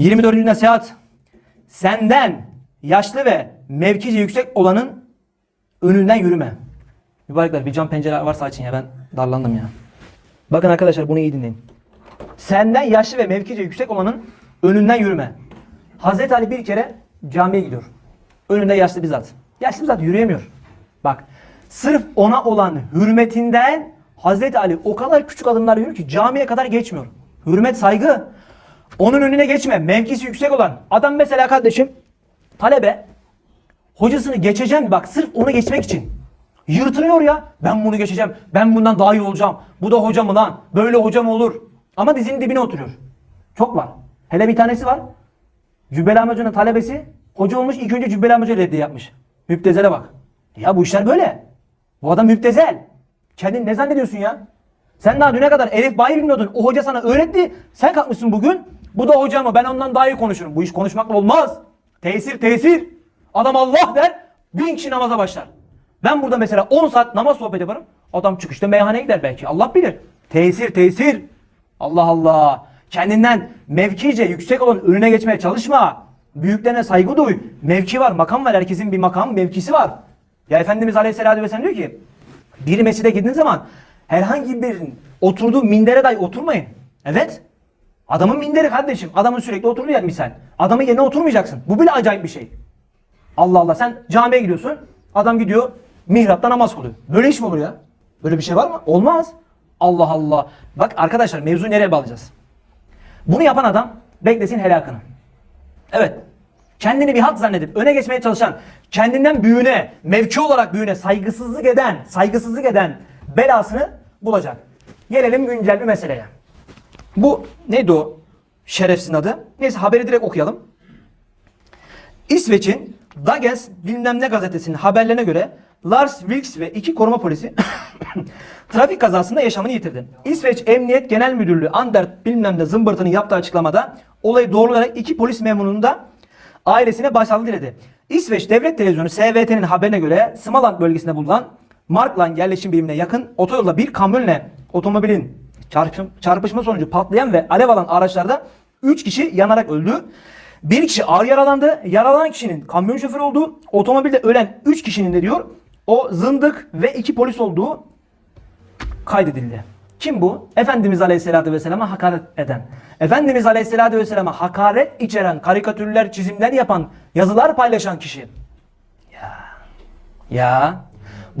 24. nasihat. Senden yaşlı ve mevkice yüksek olanın önünden yürüme. Mübarekler bir cam pencere varsa açın ya ben darlandım ya. Bakın arkadaşlar bunu iyi dinleyin. Senden yaşlı ve mevkice yüksek olanın önünden yürüme. Hazreti Ali bir kere camiye gidiyor. Önünde yaşlı bir zat. Yaşlı bir zat yürüyemiyor. Bak sırf ona olan hürmetinden Hazreti Ali o kadar küçük adımlar yürüyor ki camiye kadar geçmiyor. Hürmet saygı. Onun önüne geçme. Mevkisi yüksek olan. Adam mesela kardeşim talebe hocasını geçeceğim bak sırf onu geçmek için. Yırtınıyor ya. Ben bunu geçeceğim. Ben bundan daha iyi olacağım. Bu da hoca mı lan? Böyle hoca mı olur? Ama dizinin dibine oturuyor. Çok var. Hele bir tanesi var. Cübbeli Hoca'nın talebesi hoca olmuş ilk önce Cübbeli Hoca reddi yapmış. Müptezele bak. Ya bu işler böyle. Bu adam müptezel. Kendini ne zannediyorsun ya? Sen daha düne kadar Elif Bayi bilmiyordun. O hoca sana öğretti. Sen kalkmışsın bugün. Bu da hoca? Ben ondan daha iyi konuşurum. Bu iş konuşmakla olmaz. Tesir tesir. Adam Allah der. Bin kişi namaza başlar. Ben burada mesela 10 saat namaz sohbet yaparım. Adam çıkışta meyhaneye gider belki. Allah bilir. Tesir tesir. Allah Allah. Kendinden mevkice yüksek olan önüne geçmeye çalışma. Büyüklerine saygı duy. Mevki var, makam var. Herkesin bir makam, mevkisi var. Ya Efendimiz Aleyhisselatü Vesselam diyor ki bir mescide girdiğin zaman herhangi birinin oturduğu mindere dahi oturmayın. Evet. Adamın minderi kardeşim. Adamın sürekli oturduğu yer misal. Adamın yerine oturmayacaksın. Bu bile acayip bir şey. Allah Allah sen camiye gidiyorsun. Adam gidiyor mihrapta namaz kılıyor. Böyle iş mi olur ya? Böyle bir şey var mı? Olmaz. Allah Allah. Bak arkadaşlar mevzuyu nereye bağlayacağız? Bunu yapan adam beklesin helakını. Evet. Kendini bir hak zannedip öne geçmeye çalışan, kendinden büyüğüne, mevki olarak büyüğüne saygısızlık eden, saygısızlık eden belasını bulacak. Gelelim güncel bir meseleye. Bu neydi o şerefsizin adı? Neyse haberi direkt okuyalım. İsveç'in Dagens bilmem ne gazetesinin haberlerine göre Lars Vilks ve iki koruma polisi trafik kazasında yaşamını yitirdi. İsveç Emniyet Genel Müdürlüğü Andert bilmem ne zımbırtının yaptığı açıklamada olayı doğrulayarak iki polis memurunun da ailesine başsağlığı diledi. İsveç Devlet Televizyonu SVT'nin haberine göre Smaland bölgesinde bulunan Markland yerleşim birimine yakın otoyolda bir kamyonla otomobilin çarpışma, çarpışma sonucu patlayan ve alev alan araçlarda 3 kişi yanarak öldü. Bir kişi ağır yaralandı. Yaralanan kişinin kamyon şoförü olduğu, otomobilde ölen 3 kişinin de diyor o zındık ve iki polis olduğu kaydedildi. Kim bu? Efendimiz Aleyhisselatü Vesselam'a hakaret eden. Efendimiz Aleyhisselatü Vesselam'a hakaret içeren karikatürler, çizimler yapan, yazılar paylaşan kişi. Ya. Ya.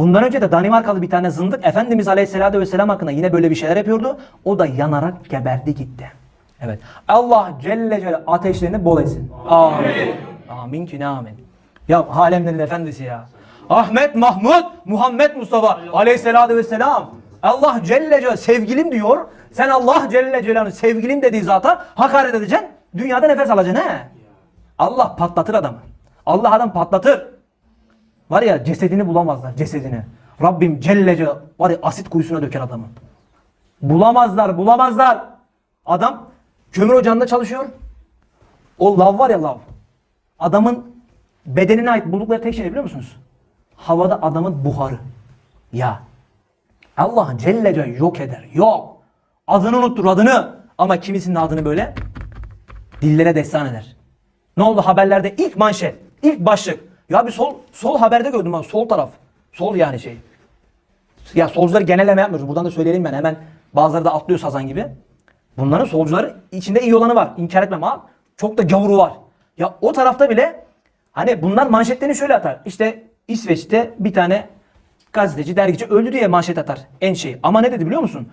Bundan önce de Danimarkalı bir tane zındık Efendimiz Aleyhisselatü Vesselam hakkında yine böyle bir şeyler yapıyordu. O da yanarak geberdi gitti. Evet. Allah Celle Celle ateşlerini bol etsin. Amin. Amin ki ne amin. Ya alemlerin efendisi ya. Ahmet Mahmud Muhammed Mustafa Aleyhisselatü Vesselam. Allah Celle Celle sevgilim diyor. Sen Allah Celle Celaluhu sevgilim dediği zata hakaret edeceksin. Dünyada nefes alacaksın he. Allah patlatır adamı. Allah adam patlatır. Var ya cesedini bulamazlar cesedini. Rabbim Celle Celle var ya asit kuyusuna döker adamı. Bulamazlar bulamazlar. Adam kömür ocağında çalışıyor. O lav var ya lav. Adamın bedenine ait buldukları tek şey biliyor musunuz? Havada adamın buharı. Ya. Allah Celle Celle yok eder. Yok. Adını unuttur adını. Ama kimisinin adını böyle dillere destan eder. Ne oldu haberlerde ilk manşet, ilk başlık. Ya bir sol sol haberde gördüm ben sol taraf. Sol yani şey. Ya solcuları genelleme yapmıyoruz. Buradan da söyleyelim ben hemen. Bazıları da atlıyor sazan gibi. Bunların solcuları içinde iyi olanı var. İnkar etmem ama çok da gavuru var. Ya o tarafta bile hani bunlar manşetlerini şöyle atar. İşte İsveç'te bir tane gazeteci, dergici öldü diye manşet atar. En şey. Ama ne dedi biliyor musun?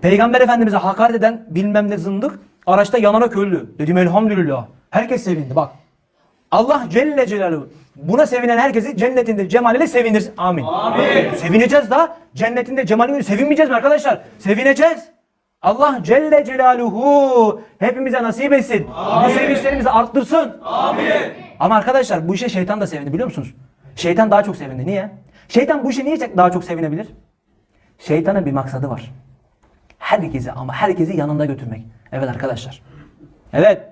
Peygamber Efendimiz'e hakaret eden bilmem ne zındık araçta yanarak öldü. Dedim elhamdülillah. Herkes sevindi bak. Allah Celle Celaluhu buna sevinen herkesi cennetinde cemaliyle sevindirsin. Amin. Amin. Sevineceğiz da cennetinde cemaliyle sevinmeyeceğiz mi arkadaşlar? Sevineceğiz. Allah Celle Celaluhu hepimize nasip etsin. Bu sevinçlerimizi arttırsın. Amin. Ama arkadaşlar bu işe şeytan da sevindi biliyor musunuz? Şeytan daha çok sevindi. Niye? Şeytan bu işe niye daha çok sevinebilir? Şeytanın bir maksadı var. Herkesi ama herkesi yanında götürmek. Evet arkadaşlar. Evet.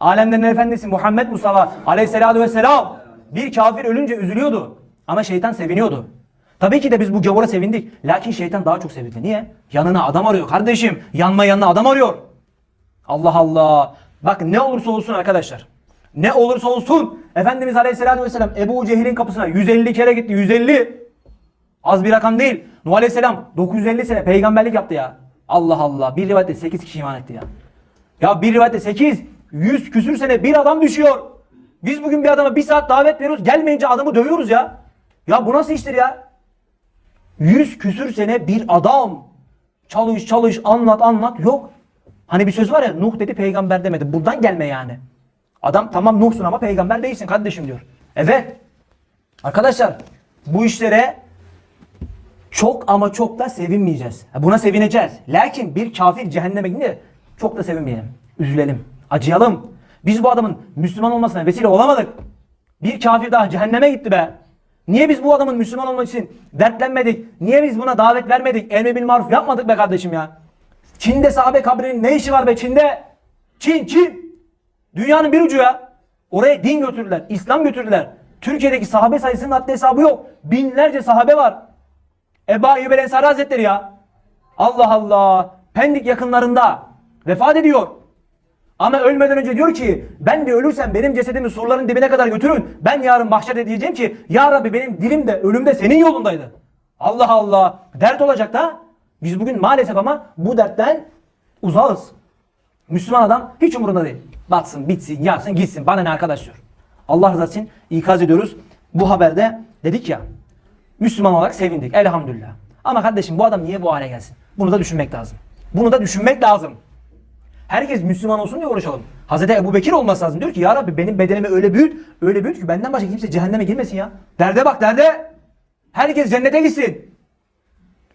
Alemlerin efendisi Muhammed Mustafa aleyhissalatü vesselam bir kafir ölünce üzülüyordu. Ama şeytan seviniyordu. Tabii ki de biz bu gavura sevindik. Lakin şeytan daha çok sevindi. Niye? Yanına adam arıyor kardeşim. Yanma yanına adam arıyor. Allah Allah. Bak ne olursa olsun arkadaşlar. Ne olursa olsun Efendimiz Aleyhisselatü Vesselam Ebu Cehil'in kapısına 150 kere gitti. 150. Az bir rakam değil. Nuh Aleyhisselam 950 sene peygamberlik yaptı ya. Allah Allah. Bir rivayette 8 kişi iman etti ya. Ya bir rivayette 8, 100 küsür sene bir adam düşüyor. Biz bugün bir adama bir saat davet veriyoruz. Gelmeyince adamı dövüyoruz ya. Ya bu nasıl iştir ya? 100 küsür sene bir adam. Çalış çalış anlat anlat yok. Hani bir söz var ya Nuh dedi peygamber demedi. Buradan gelme yani. Adam tamam Nuh'sun ama peygamber değilsin kardeşim diyor. Evet. Arkadaşlar bu işlere çok ama çok da sevinmeyeceğiz. Buna sevineceğiz. Lakin bir kafir cehenneme gidince çok da sevinmeyelim. Üzülelim. Acıyalım. Biz bu adamın Müslüman olmasına vesile olamadık. Bir kafir daha cehenneme gitti be. Niye biz bu adamın Müslüman olmak için dertlenmedik? Niye biz buna davet vermedik? Emre bil maruf yapmadık be kardeşim ya. Çin'de sahabe kabrinin ne işi var be Çin'de? Çin, Çin. Dünyanın bir ucu ya. Oraya din götürdüler, İslam götürdüler. Türkiye'deki sahabe sayısının haddi hesabı yok. Binlerce sahabe var. Eba Eyyub el Ensari Hazretleri ya. Allah Allah. Pendik yakınlarında vefat ediyor. Ama ölmeden önce diyor ki ben de ölürsem benim cesedimi surların dibine kadar götürün. Ben yarın mahşerde diyeceğim ki ya Rabbi benim dilim de ölüm de senin yolundaydı. Allah Allah. Dert olacak da biz bugün maalesef ama bu dertten uzağız. Müslüman adam hiç umurunda değil. Batsın, bitsin, yansın, gitsin. Bana ne arkadaş diyor. Allah rızası için ikaz ediyoruz. Bu haberde dedik ya Müslüman olarak sevindik. Elhamdülillah. Ama kardeşim bu adam niye bu hale gelsin? Bunu da düşünmek lazım. Bunu da düşünmek lazım. Herkes Müslüman olsun diye uğraşalım. Hazreti Ebu Bekir olması lazım. Diyor ki ya Rabbi benim bedenimi öyle büyüt, öyle büyüt ki benden başka kimse cehenneme girmesin ya. Derde bak derde. Herkes cennete gitsin.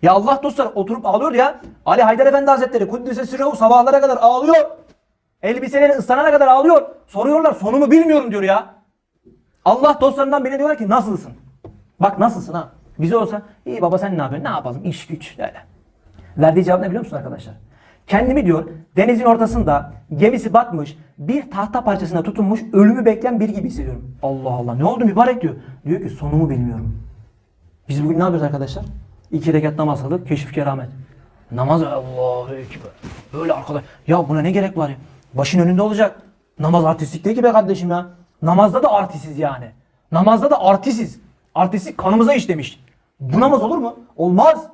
Ya Allah dostlar oturup ağlıyor ya. Ali Haydar Efendi Hazretleri Kuddise Sirruhu sabahlara kadar ağlıyor. Elbiseleri ıslanana kadar ağlıyor. Soruyorlar sonumu bilmiyorum diyor ya. Allah dostlarından birine diyorlar ki nasılsın? Bak nasılsın ha? Bize olsa iyi baba sen ne yapıyorsun? Ne yapalım? İş güç öyle. Verdiği cevap ne biliyor musun arkadaşlar? Kendimi diyor denizin ortasında gemisi batmış bir tahta parçasına tutunmuş ölümü bekleyen biri gibi hissediyorum. Allah Allah ne oldu mübarek diyor. Diyor ki sonumu bilmiyorum. Biz bugün ne yapıyoruz arkadaşlar? İki rekat namaz kıldık keşif keramet. Namaz Allahu Ekber. Böyle arkadaş. Ya buna ne gerek var ya? Başın önünde olacak. Namaz artistlik değil ki be kardeşim ya. Namazda da artistiz yani. Namazda da artistiz. Artistlik kanımıza işlemiş. Bu namaz olur mu? Olmaz.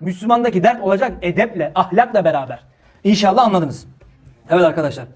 Müslümandaki dert olacak edeple, ahlakla beraber. İnşallah anladınız. Evet arkadaşlar.